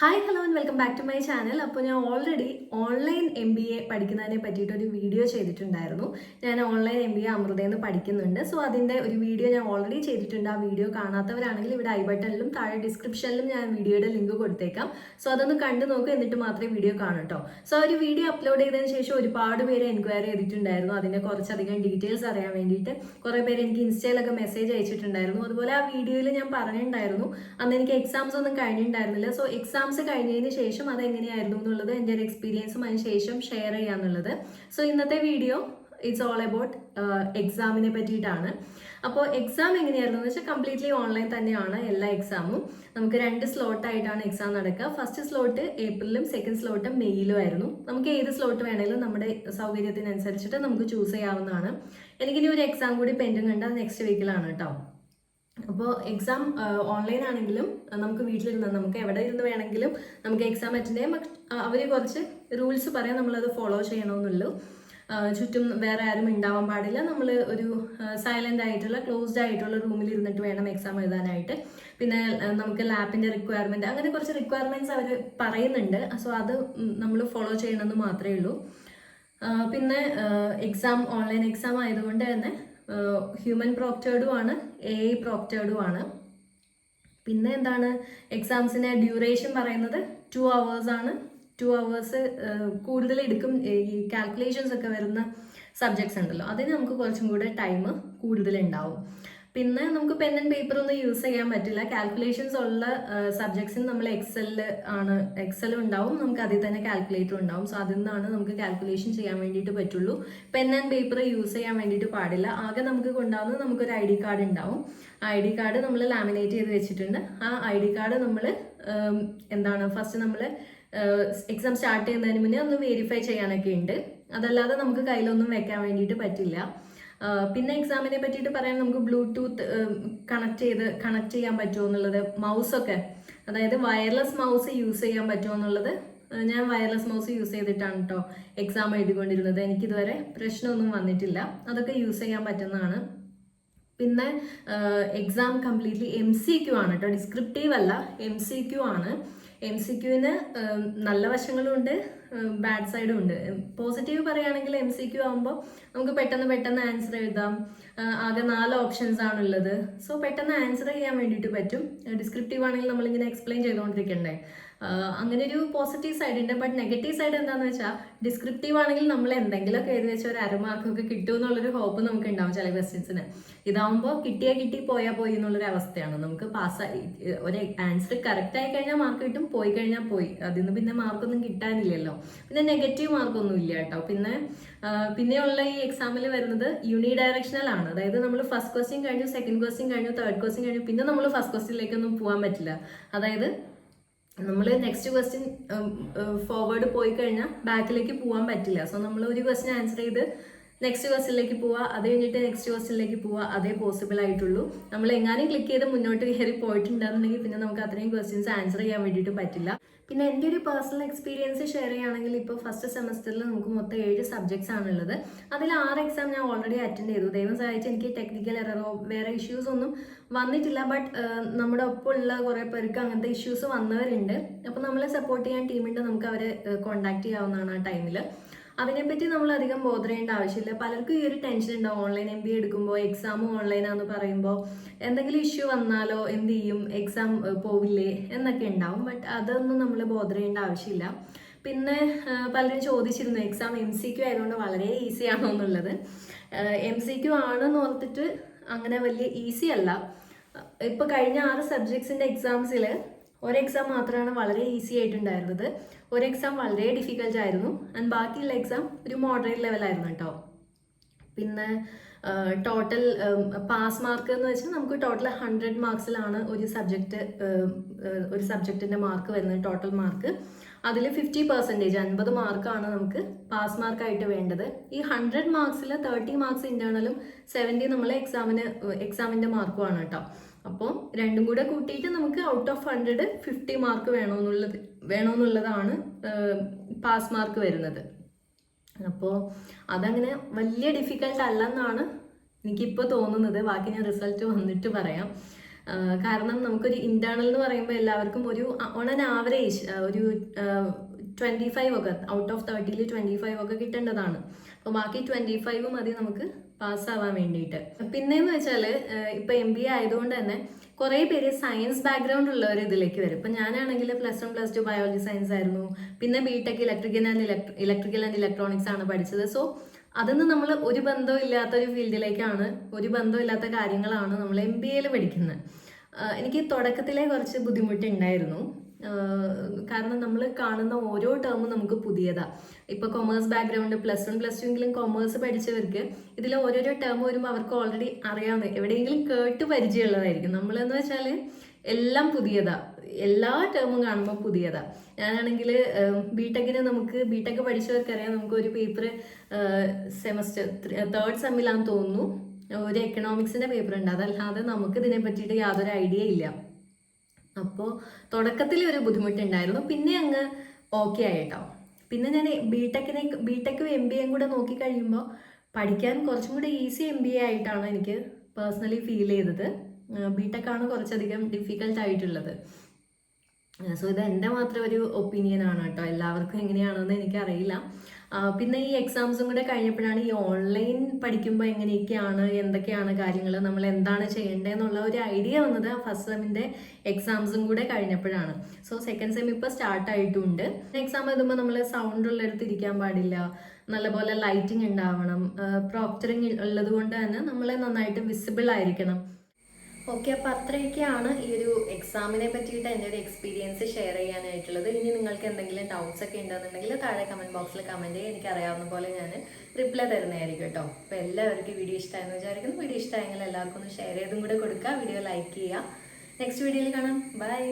Hi hello and welcome back to my channel അപ്പോൾ ഞാൻ already online M B A പഠിക്കുന്നതിനെ പറ്റിയിട്ട് ഒരു video ചെയ്തിട്ടുണ്ടായിരുന്നു. ഞാൻ ഓൺലൈൻ എം ബി എ അമൃതയിൽ നിന്ന് പഠിക്കുന്നുണ്ട്. സോ അതിന്റെ ഒരു വീഡിയോ ഞാൻ ഓൾറെഡി ചെയ്തിട്ടുണ്ട്. ആ വീഡിയോ കാണാത്തവരാണെങ്കിൽ ഇവിടെ ഐ ബട്ടണിലും താഴെ ഡിസ്ക്രിപ്ഷനിലും ഞാൻ വീഡിയോയുടെ ലിങ്ക് കൊടുത്തേക്കാം. സോ അതൊന്ന് കണ്ടു നോക്കുക എന്നിട്ട് മാത്രമേ വീഡിയോ കാണൂ സോ ഒരു വീഡിയോ അപ്ലോഡ് ചെയ്തതിന് ശേഷം ഒരുപാട് പേര് എൻക്വയറി ചെയ്തിട്ടുണ്ടായിരുന്നു. അതിന്റെ കുറച്ചധികം ഡീറ്റെയിൽസ് അറിയാൻ വേണ്ടിയിട്ട്. കുറേ പേര് എനിക്ക് ഇൻസ്റ്റയിലൊക്കെ മെസ്സേജ് അയച്ചിട്ടുണ്ടായിരുന്നു. അതുപോലെ ആ വീഡിയോയിൽ ഞാൻ പറഞ്ഞിട്ടുണ്ടായിരുന്നു. അന്ന് എനിക്ക് എക്സാംസ് ഒന്നും കഴിഞ്ഞിട്ടുണ്ടായിരുന്നില്ല. സോ എക്സാംസ് കഴിഞ്ഞതിന് ശേഷം അത് എങ്ങനെയായിരുന്നു എന്നുള്ളത് എന്റെ ഒരു എക്സ്പീരിയൻസും അതിന് ശേഷം ഷെയർ ചെയ്യാന്നുള്ളത്. സോ ഇന്നത്തെ വീഡിയോ ഇറ്റ്സ് ഓൾ അബൌട്ട് എക്സാമിനെ പറ്റിയിട്ടാണ്. അപ്പോൾ എക്സാം എങ്ങനെയായിരുന്നു എന്ന് വെച്ചാൽ കംപ്ലീറ്റ്ലി ഓൺലൈൻ തന്നെയാണ് എല്ലാ എക്സാമും നമുക്ക് രണ്ട് സ്ലോട്ടായിട്ടാണ് എക്സാം നടക്കുക. ഫസ്റ്റ് സ്ലോട്ട് ഏപ്രിലും സെക്കൻഡ് സ്ലോട്ട് മെയ്യിലും ആയിരുന്നു. നമുക്ക് ഏത് സ്ലോട്ട് വേണമെങ്കിലും നമ്മുടെ സൗകര്യത്തിനനുസരിച്ചിട്ട് നമുക്ക് ചൂസ് ചെയ്യാവുന്നതാണ്. എനിക്കിനി ഒരു എക്സാം കൂടി പെൻഡിങ് ഉണ്ട്. നെക്സ്റ്റ് വീക്കിലാണ് കേട്ടോ അപ്പോൾ എക്സാം ഓൺലൈൻ ആണെങ്കിലും നമുക്ക് വീട്ടിലിരുന്ന് നമുക്ക് എവിടെ ഇരുന്ന് വേണമെങ്കിലും നമുക്ക് എക്സാം അറ്റൻഡ് ചെയ്യാം. അവർ കുറച്ച് റൂൾസ് പറയാം. നമ്മളത് ഫോളോ ചെയ്യണമെന്നുള്ളൂ ചുറ്റും വേറെ ആരും ഉണ്ടാവാൻ പാടില്ല. നമ്മൾ ഒരു സൈലന്റ് ആയിട്ടുള്ള ക്ലോസ്ഡ് ആയിട്ടുള്ള റൂമിൽ ഇരുന്നിട്ട് വേണം എക്സാം എഴുതാനായിട്ട്. പിന്നെ നമുക്ക് ലാപ്പിന്റെ റിക്വയർമെന്റ് അങ്ങനെ കുറച്ച് റിക്വയർമെന്റ്സ് അവർ പറയുന്നുണ്ട്. സോ അത് നമ്മൾ ഫോളോ ചെയ്യണമെന്ന് മാത്രമേ ഉള്ളൂ. പിന്നെ എക്സാം ഓൺലൈൻ എക്സാം ആയതുകൊണ്ട് തന്നെ ഹ്യൂമൻ പ്രോക്റ്റേർഡും ആണ് എ ഐ പ്രോക്റ്റേർഡും ആണ് പിന്നെ എന്താണ്? എക്സാംസിന് ഡ്യൂറേഷൻ പറയുന്നത് ടു അവേഴ്സ് ആണ്. ടു അവേഴ്സ് കൂടുതൽ എടുക്കും ഈ കാൽക്കുലേഷൻസ് ഒക്കെ വരുന്ന സബ്ജക്ട്സ് ഉണ്ടല്ലോ. അതിന് നമുക്ക് കുറച്ചും കൂടെ ടൈം കൂടുതൽ ഉണ്ടാവും. പിന്നെ നമുക്ക് പെൻ ആൻഡ് പേപ്പർ ഒന്നും യൂസ് ചെയ്യാൻ പറ്റില്ല. കാൽക്കുലേഷൻസ് ഉള്ള സബ്ജക്ട്സിന് നമ്മൾ എക്സലിൽ ആണ് എക്സൽ ഉണ്ടാവും. നമുക്ക് അതിൽ തന്നെ കാൽക്കുലേറ്റർ ഉണ്ടാവും. സോ അതിൽ നിന്നാണ് നമുക്ക് കാൽക്കുലേഷൻ ചെയ്യാൻ വേണ്ടിയിട്ട് പറ്റുള്ളൂ. പെൻ ആൻഡ് പേപ്പർ യൂസ് ചെയ്യാൻ വേണ്ടിയിട്ട് പാടില്ല. ആകെ നമുക്ക് കൊണ്ടാവുന്നത് നമുക്കൊരു ഐ ഡി കാർഡ് ഉണ്ടാവും. ഐ ഡി കാർഡ് നമ്മൾ ലാമിനേറ്റ് ചെയ്ത് വെച്ചിട്ടുണ്ട്. ആ ഐ ഡി കാർഡ് നമ്മൾ എന്താണ് ഫസ്റ്റ് നമ്മൾ എക്സാം സ്റ്റാർട്ട് ചെയ്യുന്നതിന് മുന്നേ ഒന്ന് വെരിഫൈ ചെയ്യാനൊക്കെ ഉണ്ട്. അതല്ലാതെ നമുക്ക് കയ്യിലൊന്നും വെക്കാൻ വേണ്ടിയിട്ട് പറ്റില്ല. പിന്നെ എക്സാമിനെ പറ്റിയിട്ട് പറയാൻ നമുക്ക് ബ്ലൂടൂത്ത് കണക്ട് ചെയ്ത് കണക്ട് ചെയ്യാൻ പറ്റുമോ എന്നുള്ളത് മൗസൊക്കെ അതായത് വയർലെസ് മൗസ് യൂസ് ചെയ്യാൻ പറ്റുമോ എന്നുള്ളത് ഞാൻ വയർലെസ് മൗസ് യൂസ് ചെയ്തിട്ടാണ് കേട്ടോ എക്സാം എഴുതിക്കൊണ്ടിരുന്നത്. എനിക്കിതുവരെ പ്രശ്നമൊന്നും വന്നിട്ടില്ല. അതൊക്കെ യൂസ് ചെയ്യാൻ പറ്റുന്നതാണ്. പിന്നെ exam completely M C Q ആണ് കേട്ടോ. ഡിസ്ക്രിപ്റ്റീവ് അല്ല എം സി ക്യു ആണ്. എം സി ക്യുവിന് നല്ല വശങ്ങളും ഉണ്ട് ബാഡ് സൈഡും ഉണ്ട്. പോസിറ്റീവ് പറയുകയാണെങ്കിൽ എം സി ക്യു ആകുമ്പോൾ നമുക്ക് പെട്ടെന്ന് പെട്ടെന്ന് ആൻസർ എഴുതാം. ആകെ നാല് ഓപ്ഷൻസ് ആണുള്ളത്. സോ പെട്ടെന്ന് ആൻസർ ചെയ്യാൻ വേണ്ടിയിട്ട് പറ്റും. ഡിസ്ക്രിപ്റ്റീവ് ആണെങ്കിൽ നമ്മളിങ്ങനെ എക്സ്പ്ലെയിൻ ചെയ്തുകൊണ്ടിരിക്കണ്ടേ അങ്ങനെ ഒരു പോസിറ്റീവ് സൈഡ് ഉണ്ട്. ബട്ട് നെഗറ്റീവ് സൈഡ് എന്താണെന്ന് വെച്ചാൽ ഡിസ്ക്രിപ്റ്റീവ് ആണെങ്കിൽ നമ്മൾ എന്തെങ്കിലുമൊക്കെ എഴുതി വെച്ച ഒരു അരമാർക്കൊക്കെ കിട്ടും എന്നുള്ളൊരു ഹോപ്പ് നമുക്ക് ഉണ്ടാവും ചില ക്വസ്റ്റ്യൻസിന് ഇതാവുമ്പോൾ കിട്ടിയാൽ കിട്ടി പോയാൽ പോയി എന്നുള്ളൊരു അവസ്ഥയാണ്. നമുക്ക് പാസ്സായി ഒരു ആൻസർ കറക്റ്റ് ആയി കഴിഞ്ഞാൽ മാർക്ക് കിട്ടും പോയി കഴിഞ്ഞാൽ പോയി. അതിൽ നിന്ന് പിന്നെ മാർക്കൊന്നും കിട്ടാനില്ലല്ലോ. പിന്നെ നെഗറ്റീവ് മാർക്കൊന്നും ഇല്ല കേട്ടോ. പിന്നെ പിന്നെയുള്ള ഈ എക്സാമിൽ വരുന്നത് യൂണി ഡയറക്ഷണൽ ആണ്. അതായത് നമ്മൾ ഫസ്റ്റ് ക്വസ്റ്റ്യൻ കഴിഞ്ഞു സെക്കൻഡ് ക്വസ്റ്റ്യൻ കഴിഞ്ഞു തേർഡ് ക്വസ്റ്റ്യൻ കഴിഞ്ഞു പിന്നെ നമ്മൾ ഫസ്റ്റ് ക്വസ്റ്റ്യനിലേക്കൊന്നും പോകാൻ പറ്റില്ല. അതായത് നമ്മൾ നെക്സ്റ്റ് ക്വസ്റ്റ്യൻ ഫോർവേഡ് പോയി കഴിഞ്ഞാൽ ബാക്കിലേക്ക് പോകാൻ പറ്റില്ല. സോ നമ്മൾ ഒരു ക്വസ്റ്റ്യൻ ആൻസർ ചെയ്ത് നെക്സ്റ്റ് ക്വസ്റ്റിലേക്ക് പോവുക അത് കഴിഞ്ഞിട്ട് നെക്സ്റ്റ് ക്വസ്റ്റിലേക്ക് പോവുക അതേ പോസിബിൾ ആയിട്ടുള്ളൂ. നമ്മൾ എങ്ങാനും ക്ലിക്ക് ചെയ്ത് മുന്നോട്ട് കയറി പോയിട്ടുണ്ടെന്നുണ്ടെങ്കിൽ പിന്നെ നമുക്ക് അത്രയും ക്വസ്റ്റ്യൻസ് ആൻസർ ചെയ്യാൻ വേണ്ടിയിട്ട് പറ്റില്ല. പിന്നെ എന്റെ ഒരു പേഴ്സണൽ എക്സ്പീരിയൻസ് ഷെയർ ചെയ്യുകയാണെങ്കിൽ ഇപ്പോൾ ഫസ്റ്റ് സെമസ്റ്ററിൽ നമുക്ക് മൊത്തം ഏഴ് സബ്ജക്ട്സ് ആണുള്ളത്. അതിൽ ആറ് എക്സാം ഞാൻ ഓൾറെഡി അറ്റൻഡ് ചെയ്തു. ദൈവം സഹായിച്ച് എനിക്ക് ടെക്നിക്കൽ എററോ വേറെ ഇഷ്യൂസ് ഒന്നും വന്നിട്ടില്ല. ബട്ട് നമ്മുടെ ഒപ്പമുള്ള കുറേ പേർക്ക് അങ്ങനത്തെ ഇഷ്യൂസ് വന്നവരുണ്ട്. അപ്പോൾ നമ്മളെ സപ്പോർട്ട് ചെയ്യാൻ ടീമുണ്ട് നമുക്ക് അവരെ കോൺടാക്ട് ചെയ്യാവുന്നതാണ് ആ ടൈമിൽ അതിനെപ്പറ്റി നമ്മൾ അധികം ബോധർ ചെയ്യേണ്ട ആവശ്യമില്ല. പലർക്കും ഈ ഒരു ടെൻഷൻ ഉണ്ടാവും ഓൺലൈൻ എം ബി എടുക്കുമ്പോൾ എക്സാം ഓൺലൈനാന്ന് പറയുമ്പോൾ എന്തെങ്കിലും ഇഷ്യൂ വന്നാലോ എന്ത് ചെയ്യും? എക്സാം പോവില്ലേ? എന്നൊക്കെ ഉണ്ടാവും. ബട്ട് അതൊന്നും നമ്മൾ ബോധർ ചെയ്യേണ്ട ആവശ്യമില്ല. പിന്നെ പലരും ചോദിച്ചിരുന്നു എക്സാം എം സി ക്യു ആയതുകൊണ്ട് വളരെ ഈസി ആണോ എന്നുള്ളത്. എം സി ക്യു ആണെന്ന് ഓർത്തിട്ട് അങ്ങനെ വലിയ ഈസി അല്ല. ഇപ്പൊ കഴിഞ്ഞ ആറ് സബ്ജക്ട്സിന്റെ എക്സാംസിൽ ഒരു എക്സാം മാത്രമാണ് വളരെ ഈസി ആയിട്ടുണ്ടായിരുന്നത്. ഒരു എക്സാം വളരെ ഡിഫിക്കൽട്ട് ആയിരുന്നു. ആൻഡ് ബാക്കിയുള്ള എക്സാം ഒരു മോഡറേറ്റ് ലെവലായിരുന്നു കേട്ടോ പിന്നെ ടോട്ടൽ പാസ് മാർക്ക് എന്ന് വെച്ചാൽ നമുക്ക് ടോട്ടൽ ഹൺഡ്രഡ് മാർക്സിലാണ് ഒരു സബ്ജക്റ്റ് ഒരു സബ്ജക്റ്റിന്റെ മാർക്ക് വരുന്നത് ടോട്ടൽ മാർക്ക് അതിൽ ഫിഫ്റ്റി പെർസെന്റേജ് അൻപത് മാർക്കാണ് നമുക്ക് പാസ് മാർക്കായിട്ട് വേണ്ടത്. ഈ ഹൺഡ്രഡ് മാർക്സിൽ തേർട്ടി മാർക്സ് ഇന്റേണലും സെവന്റി നമ്മൾ എക്സാമിന് എക്സാമിന്റെ മാർക്കുമാണ് കേട്ടോ അപ്പോൾ രണ്ടും കൂടെ കൂട്ടിയിട്ട് നമുക്ക് out of hundred fifty mark വേണമെന്നുള്ളത് വേണമെന്നുള്ളതാണ് പാസ് മാർക്ക് വരുന്നത്. അപ്പോൾ അതങ്ങനെ വലിയ ഡിഫിക്കൽട്ട് അല്ലെന്നാണ് എനിക്കിപ്പോൾ തോന്നുന്നത്. ബാക്കി ഞാൻ റിസൾട്ട് വന്നിട്ട് പറയാം. കാരണം നമുക്കൊരു ഇന്റേണൽ എന്ന് പറയുമ്പോൾ എല്ലാവർക്കും ഒരു ഓൺ ആൻ ആവറേജ് ഒരു ട്വന്റി ഫൈവ് ഒക്കെ ഔട്ട് ഓഫ് തേർട്ടിയിൽ ട്വന്റി ഫൈവ് ഒക്കെ കിട്ടേണ്ടതാണ്. അപ്പോൾ ബാക്കി ട്വന്റി ഫൈവ് മതി നമുക്ക്. പാസ്സാവാൻ വേണ്ടിയിട്ട്. പിന്നെയെന്ന് വെച്ചാൽ ഇപ്പോൾ എം ബി എ ആയതുകൊണ്ട് തന്നെ കുറേ പേര് സയൻസ് ബാക്ക്ഗ്രൗണ്ട് ഉള്ളവർ ഇതിലേക്ക് വരും. ഇപ്പം ഞാനാണെങ്കിൽ plus one plus two biology science ആയിരുന്നു. പിന്നെ B tech electrical and electrical and electronics ആണ് പഠിച്ചത്. സോ അതിന്ന് നമ്മൾ ഒരു ബന്ധവും ഇല്ലാത്ത ഒരു ഫീൽഡിലേക്കാണ് ഒരു ബന്ധവും ഇല്ലാത്ത കാര്യങ്ങളാണ് നമ്മൾ എം ബി എയിൽ പഠിക്കുന്നത് എനിക്ക് തുടക്കത്തിലെ കുറച്ച് ബുദ്ധിമുട്ടുണ്ടായിരുന്നു കാരണം നമ്മൾ കാണുന്ന ഓരോ ടേമും നമുക്ക് പുതിയതാ. ഇപ്പൊ commerce background plus one plus two എങ്കിലും കൊമേഴ്സ് പഠിച്ചവർക്ക് ഇതിൽ ഓരോരോ ടേം വരുമ്പോൾ അവർക്ക് ഓൾറെഡി അറിയാവുന്ന എവിടെയെങ്കിലും കേട്ട് പരിചയമുള്ളതായിരിക്കും. നമ്മളെന്ന് വെച്ചാൽ എല്ലാം പുതിയതാ. എല്ലാ ടേമും കാണുമ്പോൾ പുതിയതാ. ഞാനാണെങ്കിൽ ബി ടെക്കിന് നമുക്ക് ബി ടെക് പഠിച്ചവർക്കറിയാം. നമുക്ക് ഒരു പേപ്പർ സെമസ്റ്റർ തേർഡ് സെമ്മിലാന്ന് തോന്നുന്നു. ഒരു എക്കണോമിക്സിന്റെ പേപ്പർ ഉണ്ട്. അതല്ലാതെ നമുക്ക് ഇതിനെ പറ്റിയിട്ട് യാതൊരു ഐഡിയ ഇല്ല. അപ്പോൾ തുടക്കത്തിൽ ഒരു ബുദ്ധിമുട്ടുണ്ടായിരുന്നു. പിന്നെ അങ്ങ് ഓക്കെ ആയിട്ടോ. പിന്നെ ഞാൻ ബി ടെക്കിനെ ബി ടെക്കും എം ബി എയും കൂടെ നോക്കി കഴിയുമ്പോൾ പഠിക്കാൻ കുറച്ചും കൂടെ ഈസി എം ബി എ ആയിട്ടാണ് എനിക്ക് പേഴ്സണലി ഫീൽ ചെയ്തത്. ബി ടെക്കാണ് കുറച്ചധികം ഡിഫിക്കൽട്ട് ആയിട്ടുള്ളത്. സോ ഇത് എന്റെ മാത്രം ഒരു ഒപ്പീനിയൻ ആണ് കേട്ടോ. എല്ലാവർക്കും എങ്ങനെയാണെന്ന് എനിക്കറിയില്ല. പിന്നെ ഈ എക്സാംസും കൂടെ കഴിഞ്ഞപ്പോഴാണ് ഈ ഓൺലൈൻ പഠിക്കുമ്പോൾ എങ്ങനെയൊക്കെയാണ് എന്തൊക്കെയാണ് കാര്യങ്ങൾ നമ്മൾ എന്താണ് ചെയ്യേണ്ടതെന്നുള്ള ഒരു ഐഡിയ വന്നത് ഫസ്റ്റ് സെമ്മിന്റെ എക്സാംസും കൂടെ കഴിഞ്ഞപ്പോഴാണ്. സോ സെക്കൻഡ് സെം ഇപ്പോൾ സ്റ്റാർട്ട് ആയിട്ടുണ്ട്. എക്സാം എഴുതുമ്പോൾ നമ്മൾ സൗണ്ട് ഉള്ളിടത്ത് ഇരിക്കാൻ പാടില്ല നല്ലപോലെ ലൈറ്റിംഗ് ഉണ്ടാവണം പ്രോപ്റ്ററിങ് ഉള്ളത് കൊണ്ട് തന്നെ നമ്മൾ നന്നായിട്ട് വിസിബിൾ ആയിരിക്കണം. ഓക്കെ അപ്പോൾ അത്രയൊക്കെയാണ് ഈ ഒരു എക്സാമിനെ പറ്റിയിട്ട് എന്റെ ഒരു എക്സ്പീരിയൻസ് ഷെയർ ചെയ്യാനായിട്ടുള്ളത്. ഇനി നിങ്ങൾക്ക് എന്തെങ്കിലും ഡൗട്ട്സ് ഒക്കെ ഉണ്ടെന്നുണ്ടെങ്കിൽ താഴെ കമന്റ് ബോക്സിൽ കമന്റ് ചെയ്യുക എനിക്ക് അറിയാവുന്ന പോലെ ഞാൻ റിപ്ലൈ തരുന്നതായിരിക്കും കേട്ടോ. അപ്പോൾ എല്ലാവർക്കും വീഡിയോ ഇഷ്ടമായെന്ന് വിചാരിക്കുന്നു. വീഡിയോ ഇഷ്ടമായെങ്കിൽ എല്ലാവർക്കും ഒന്ന് ഷെയർ ചെയ്തും കൂടെ കൊടുക്കുക. വീഡിയോ ലൈക്ക് ചെയ്യുക. നെക്സ്റ്റ് വീഡിയോയിൽ കാണാം. ബൈ